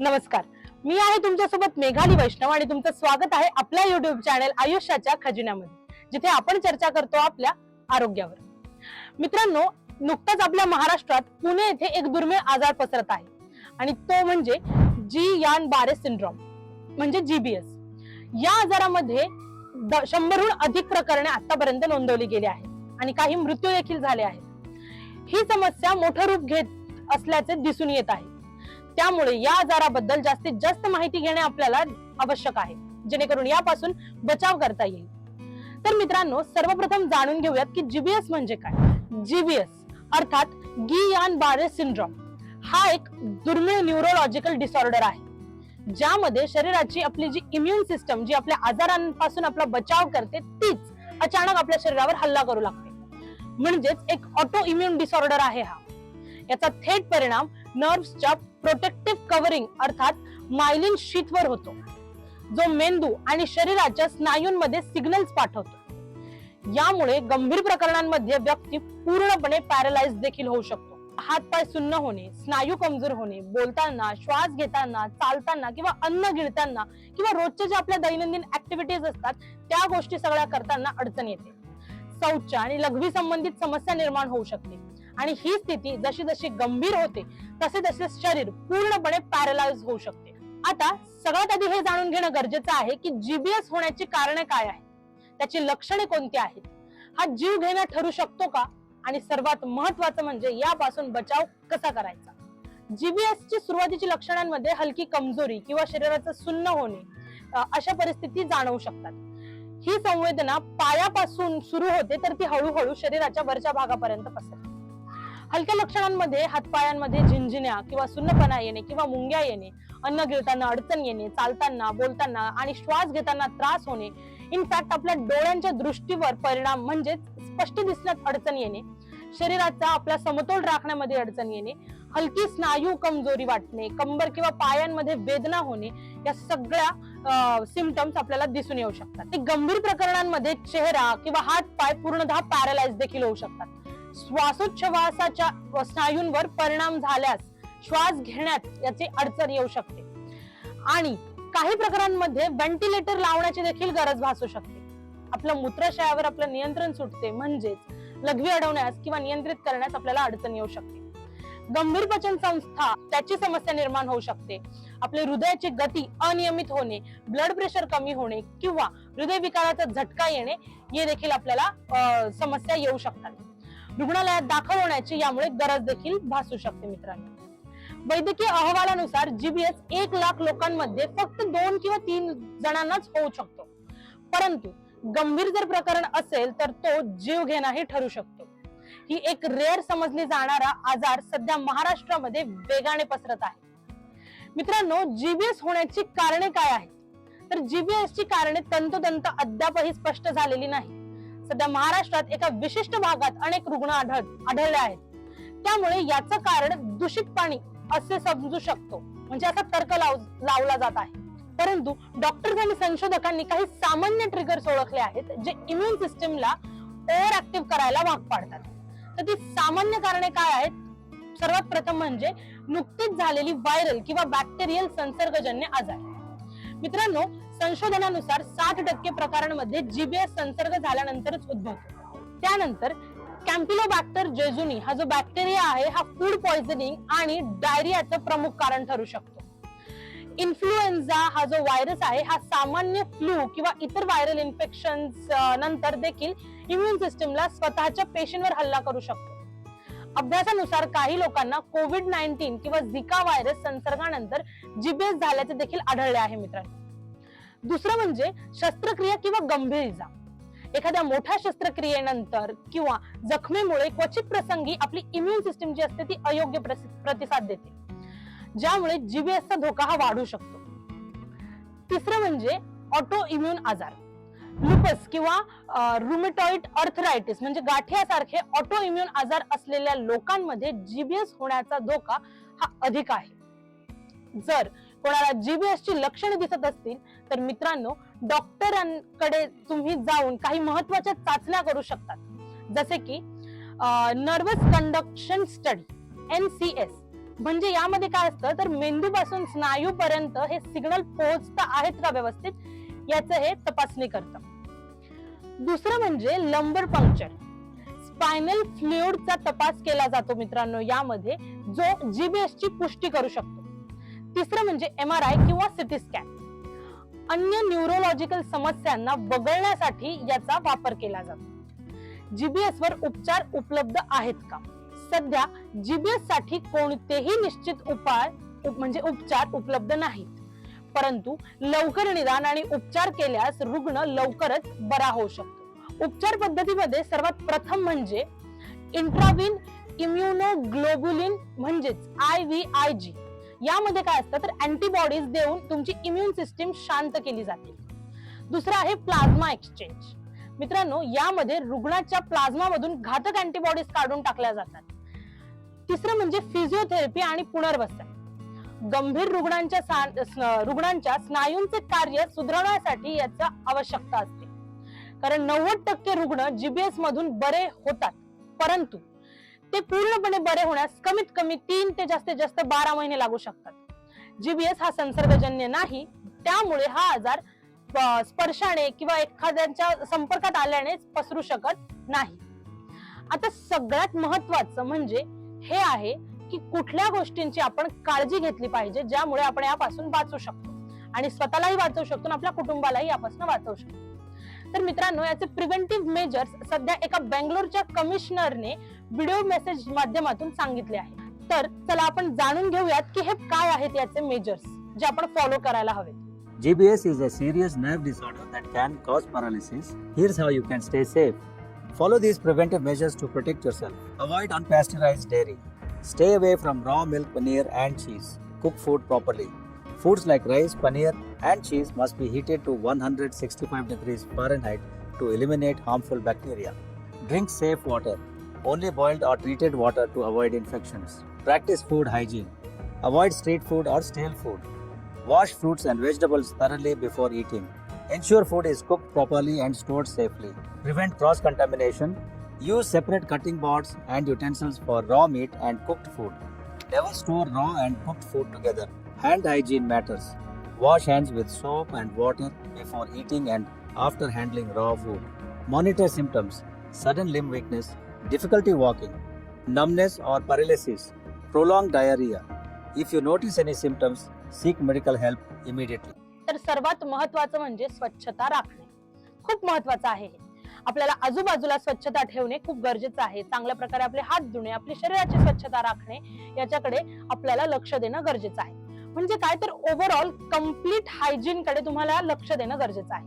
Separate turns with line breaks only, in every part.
नमस्कार. मी आहे तुमच्यासोबत मेघाली वैष्णव आणि तुमचं स्वागत आहे आपल्या युट्यूब चॅनेल आयुष्याच्या खजिन्यामध्ये जिथे आपण चर्चा करतो आपल्या आरोग्यावर. मित्रांनो नुकताच आपल्या महाराष्ट्रात पुणे येथे एक दुर्मिळ आजार पसरत आहे आणि तो म्हणजे जी यान बारे सिंड्रॉम म्हणजे जीबीएस या आजारामध्ये शंभरहून अधिक प्रकरणे आतापर्यंत नोंदवली गेली आहेत आणि काही मृत्यू देखील झाले आहेत. ही समस्या मोठं रूप घेत असल्याचे दिसून येत आहे. त्यामुळे या आजाराबद्दल जास्तीत जास्त माहिती घेणे आपल्याला आवश्यक आहे जेणेकरून यापासून बचाव करता येईल. तर मित्रांनो सर्वप्रथम जाणून घेऊयात की जीबीएस म्हणजे काय? जीबीएस अर्थात गियान बारे सिंड्रोम. हा एक दुर्मिळ न्यूरोलॉजिकल डिसऑर्डर आहे ज्यामध्ये शरीराची आपली जी इम्युन सिस्टम जी आपल्या आजारांपासून आपला बचाव करते तीच अचानक आपल्या शरीरावर हल्ला करू लागते. म्हणजेच एक ऑटो इम्युन डिसऑर्डर आहे हा. याचा थेट परिणाम नर्व्सच्या प्रोटेक्टिव्ह कव्हरिंग अर्थात मायलिन शीतवर होतो. जो मेंदू आणि शरीराच्या स्नायूंमध्ये सिग्नल्स पाठवतो. यामुळे गंभीर प्रकरणांमध्ये व्यक्ती पूर्णपणे पॅरालाइज देखील होऊ शकतो. हात पाय सुन्न होणे स्नायू कमजोर होणे बोलताना श्वास घेताना चालताना किंवा अन्न गिळताना किंवा रोजच्या ज्या आपल्या दैनंदिन ऍक्टिव्हिटीज असतात त्या गोष्टी सगळ्या करताना अडचण येते. शौच आणि लघवी संबंधित समस्या निर्माण होऊ शकते. आणि ही स्थिती जशी जशी गंभीर होते तसे तसे शरीर पूर्णपणे पॅरलाइज होऊ शकते. आता सगळ्यात आधी हे जाणून घेणं गरजेचं आहे की जीबीएस होण्याची कारणे काय आहे त्याची लक्षणे कोणती आहेत? हा जीव घेणं ठरू शकतो का? आणि सर्वात महत्वाचं म्हणजे यापासून बचाव कसा करायचा? जीबीएसची सुरुवातीची लक्षणांमध्ये हलकी कमजोरी किंवा शरीराचं सुन्न होणे अशा परिस्थिती जाणवू शकतात. ही संवेदना पायापासून सुरू होते तर ती हळूहळू शरीराच्या वरच्या भागापर्यंत पसरते. हलक्या लक्षणांमध्ये हातपायांमध्ये झिंझिण्या किंवा सुन्नपणा येणे किंवा मुंग्या येणे अन्न गिळताना अडचण येणे चालताना बोलताना आणि श्वास घेताना त्रास होणे इनफॅक्ट आपल्या डोळ्यांच्या दृष्टीवर परिणाम म्हणजेच स्पष्ट दिसण्यात अडचण येणे शरीराचा आपला समतोल राखण्यामध्ये अडचण येणे हलकी स्नायू कमजोरी वाटणे कंबर किंवा पायांमध्ये वेदना होणे या सगळ्या सिमटम्स आपल्याला दिसून येऊ शकतात. ते गंभीर प्रकरणांमध्ये चेहरा किंवा हात पाय पूर्णतः पॅरालाइज देखील होऊ शकतात. श्वासोच्छवासाच्या स्नायूंवर परिणाम झाल्यास श्वास घेण्यात याची अडचण येऊ शकते. आणि काही प्रकरणांमध्ये व्हेंटिलेटर लावण्याची देखील गरज भासू शकते. आपलं मूत्रशयावर आपलं नियंत्रण सुटते म्हणजेच लघवी अडवण्यास किंवा नियंत्रित करण्यास आपल्याला अडचण येऊ शकते. गंभीर पचन संस्था त्याची समस्या निर्माण होऊ शकते. आपले हृदयाची गती अनियमित होणे ब्लड प्रेशर कमी होणे किंवा हृदय विकाराचा झटका येणे हे देखील आपल्याला अं, समस्या येऊ शकतात. रुग्णालयात दाखल होण्याची यामुळे गरज देखील भासू शकते मित्रांनो. वैद्यकीय अहवालानुसार जीबीएस एक लाख लोकांमध्ये फक्त दोन किंवा तीन जणांनाच होऊ शकतो. परंतु गंभीर जर प्रकरण असेल तर तो जीव घेणाही ठरू शकतो. ही एक रेअर समजली जाणारा आजार सध्या महाराष्ट्रामध्ये वेगाने पसरत आहे. मित्रांनो जीबीएस होण्याची कारणे काय आहेत? तर जीबीएस ची कारणे तंतोतंत अद्यापही स्पष्ट झालेली नाही सध्या महाराष्ट्रात एका विशिष्ट भागात अनेक रुग्ण आढळले आहेत. त्यामुळे याचं कारण दूषित पाणी असे समजू शकतो. म्हणजे असा तर्क लावला जात आहे. परंतु डॉक्टर्स आणि संशोधकांनी काही सामान्य ट्रिगर्स ओळखले आहेत जे इम्युन सिस्टीमला ओव्हर ऍक्टिव्ह करायला भाग पाडतात. तर ती सामान्य कारणे काय आहेत? सर्वात प्रथम म्हणजे नुकतीच झालेली व्हायरल किंवा बॅक्टेरियल संसर्गजन्य आजार. मित्रांनो संशोधनानुसार साठ टक्के प्रकारांमध्ये जीबीएस संसर्ग झाल्यानंतरच उद्भवतो. त्यानंतर कॅम्पिलोबॅक्टर जेजुनी हा जो बॅक्टेरिया आहे हा फूड पॉइझनिंग आणि डायरियाचं प्रमुख कारण ठरू शकतो. इन्फ्लुएन्झा हा जो व्हायरस आहे हा सामान्य फ्लू किंवा इतर व्हायरल इन्फेक्शन नंतर देखील इम्युन सिस्टीमला स्वतःच्या पेशींवर हल्ला करू शकतो. अभ्यासानुसार काही लोकांना कोविड नाईन्टीन किंवा झिका व्हायरस संसर्गानंतर जीबीएस झाल्याचे देखील आढळले आहे मित्रांनो. दुसरं म्हणजे शस्त्रक्रिया किंवा गंभीर इजा. एखाद्या मोठ्या शस्त्रक्रियेनंतर किंवा जखमेमुळे क्वचित प्रसंगी आपली इम्युन सिस्टीम जी असते ती अयोग्य प्रतिसाद देते. ज्यामुळे जीबीएसचा धोका हा वाढू शकतो. तिसरं म्हणजे ऑटो इम्युन आजार. लुपस किंवा रुमेटॉइड अर्थरायटिस म्हणजे गाठियासारखे ऑटो इम्युन आजार असलेल्या लोकांमध्ये जीबीएस होण्याचा धोका हा अधिक आहे. जर कोणाला जीबीएस ची लक्षणे दिसत असतील तर मित्रांनो डॉक्टरांकडे तुम्ही जाऊन काही महत्त्वाच्या चाचण्या करू शकतात. जसे की नर्वस कंडक्शन स्टडी एनसीएस म्हणजे यामध्ये काय असतं? तर मेंदूपासून स्नायू पर्यंत हे सिग्नल पोहोचत आहेत का व्यवस्थित? याचं हे तपासणी करतं. दुसरं म्हणजे लंबर पंक्चर स्पायनल फ्लुइडचा तपास केला जातो मित्रांनो यामध्ये जो जीबीएस ची पुष्टी करू शकतो. तिसरं म्हणजे एम आर आय किंवा सिटी स्कॅन अन्य न्यूरोलॉजिकल समस्यांना वगळण्यासाठी याचा वापर केला जातो. जीबीएस वर उपचार उपलब्ध आहेत का? सध्या जीबीएससाठी कोणतेही निश्चित उपाय म्हणजे उपचार उपलब्ध नाहीत. परंतु लवकर निदान आणि उपचार केल्यास रुग्ण लवकरच बरा होऊ शकतो. उपचार पद्धतीमध्ये सर्वात प्रथम म्हणजे इंट्राविन इम्युनोग्लोबुलिन म्हणजेच आय व्ही आय जी यामध्ये काय असतं? तर अँटीबॉडीज देऊन तुमची इम्युन सिस्टीम शांत केली जाते. दुसरं आहे प्लाझ्मा एक्सचेंज मित्रांनो यामध्ये रुग्णाच्या प्लाझ्मा मधून घातक अँटीबॉडीज काढून टाकल्या जातात. तिसरं म्हणजे फिजिओथेरपी आणि पुनर्वसन. गंभीर रुग्णांच्या रुग्णांच्या स्नायूंचे कार्य सुधारण्यासाठी याचा आवश्यकता असते. कारण नव्वद टक्के रुग्ण जीबीएस मधून बरे होतात. परंतु ते पूर्णपणे बरे होण्यास कमीत कमी तीन ते जास्तीत जास्त बारा महिने लागू शकतात. जीबीएस हा संसर्गजन्य नाही. त्यामुळे हा आजार स्पर्शाने किंवा एखाद्याच्या संपर्कात आल्याने पसरू शकत नाही. आता सगळ्यात महत्वाचं म्हणजे हे आहे की कुठल्या गोष्टींची आपण काळजी घेतली पाहिजे ज्यामुळे आपण यापासून वाचू शकतो आणि स्वतःलाही वाचवू शकतो आणि आपल्या कुटुंबालाही यापासून वाचवू शकतो तर मित्रांनो याचे प्रिव्हेंटिव्ह मेजर्स सध्या एका बेंगलोरच्या कमिशनरने व्हिडिओ मेसेज माध्यमातून सांगितले आहे तर चला आपण जाणून घेऊयात की हे काय आहेत याचे मेजर्स जे आपण फॉलो करायला हवेत
GBS is a serious nerve disorder that can cause paralysis. Here's how you can stay safe. Follow these preventive measures to protect yourself. Avoid unpasteurized dairy. Stay away from raw milk, paneer, and cheese. Cook food properly. Foods like rice, paneer, and cheese must be heated to 165 degrees Fahrenheit to eliminate harmful bacteria. Drink safe water. Only boiled or treated water to avoid infections. Practice food hygiene. Avoid street food or stale food. Wash fruits and vegetables thoroughly before eating. Ensure food is cooked properly and stored safely. Prevent cross contamination. Use separate cutting boards and utensils for raw meat and cooked food. Never store raw and cooked food together. Hand hygiene matters. Wash hands with soap and water before eating and after handling raw food. Monitor symptoms sudden limb weakness, difficulty walking, numbness or paralysis, prolonged diarrhea. If you notice any symptoms, seek medical help immediately.
तर सर्वात महत्वाचं म्हणजे स्वच्छता राखणे खूप महत्वाचं आहे हे. आपल्याला आजूबाजूला स्वच्छता ठेवणे खूप गरजेचं आहे. चांगल्या प्रकारे आपले हात धुणे आपली शरीराची स्वच्छता राखणे याच्याकडे आपल्याला लक्ष देणं गरजेचं आहे. म्हणजे काय तर ओव्हरऑल कंप्लीट हायजीन कडे तुम्हाला लक्ष देणं गरजेचं आहे.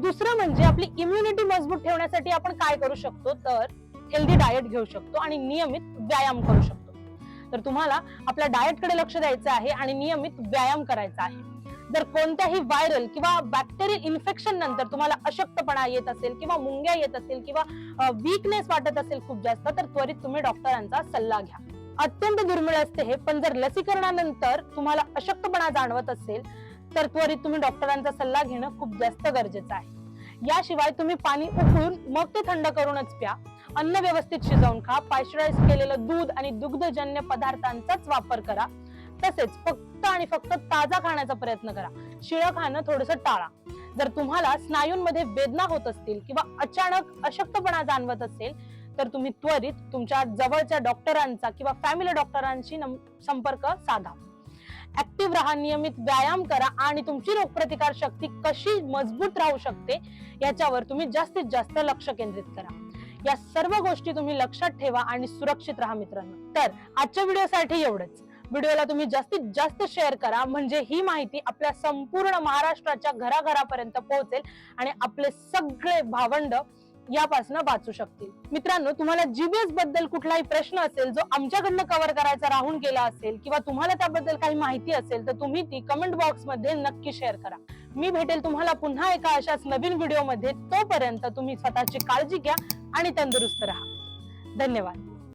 दुसरं म्हणजे आपली इम्युनिटी मजबूत ठेवण्यासाठी आपण काय करू शकतो? तर हेल्दी डाएट घेऊ शकतो आणि नियमित व्यायाम करू शकतो. तर तुम्हाला आपल्या डाएटकडे लक्ष द्यायचं आहे आणि नियमित व्यायाम करायचा आहे. जर कोणत्याही व्हायरल किंवा बॅक्टेरियल इन्फेक्शन नंतर तुम्हाला अशक्तपणा येत असेल किंवा मुंग्या येत असेल किंवा वीकनेस वाटत असेल खूप जास्त तर त्वरित तुम्ही डॉक्टरांचा सल्ला घ्या. अत्यंत दुर्मिळ असते हे पण जर लसीकरणानंतर तुम्हाला अशक्तपणा जाणवत असेल तर त्वरित तुम्ही डॉक्टरांचा सल्ला घेणं खूप जास्त गरजेचं आहे. याशिवाय तुम्ही पाणी उकळून मग ते थंड करूनच प्या. अन्न व्यवस्थित शिजवून खा. पाश्चराईज केलेलं दूध आणि दुग्धजन्य पदार्थांचाच वापर करा. तसेच फक्त आणि फक्त ताजा खाण्याचा प्रयत्न करा. शिळं खाणं थोडस टाळा. जर तुम्हाला स्नायूंमध्ये वेदना होत असतील किंवा अचानक अशक्तपणा जाणवत असेल तर तुम्ही त्वरित तुमच्या जवळच्या डॉक्टरांचा किंवा फॅमिली डॉक्टरांशी संपर्क साधा. ऍक्टिव्ह राहा नियमित व्यायाम करा आणि तुमची रोगप्रतिकार शक्ती कशी मजबूत राहू शकते याच्यावर तुम्ही जास्तीत जास्त लक्ष केंद्रित करा. या सर्व गोष्टी तुम्ही लक्षात ठेवा आणि सुरक्षित राहा मित्रांनो. तर आजच्या व्हिडिओसाठी एवढंच. व्हिडिओला तुम्ही जास्तीत जास्त शेअर करा. म्हणजे ही माहिती आपल्या संपूर्ण महाराष्ट्राच्या घराघरापर्यंत पोहोचेल आणि आपले सगळे भावंड यापासून वाचू शकतील. मित्रांनो तुम्हाला जीबीएसबद्दल कुठलाही प्रश्न असेल जो आमच्याकडनं कव्हर करायचा राहून गेला असेल किंवा तुम्हाला त्याबद्दल काही माहिती असेल तर तुम्ही ती कमेंट बॉक्समध्ये नक्की शेअर करा. मी भेटेल तुम्हाला पुन्हा एका अशाच नवीन व्हिडिओमध्ये. तोपर्यंत तुम्ही स्वतःची काळजी घ्या आणि तंदुरुस्त राहा. धन्यवाद.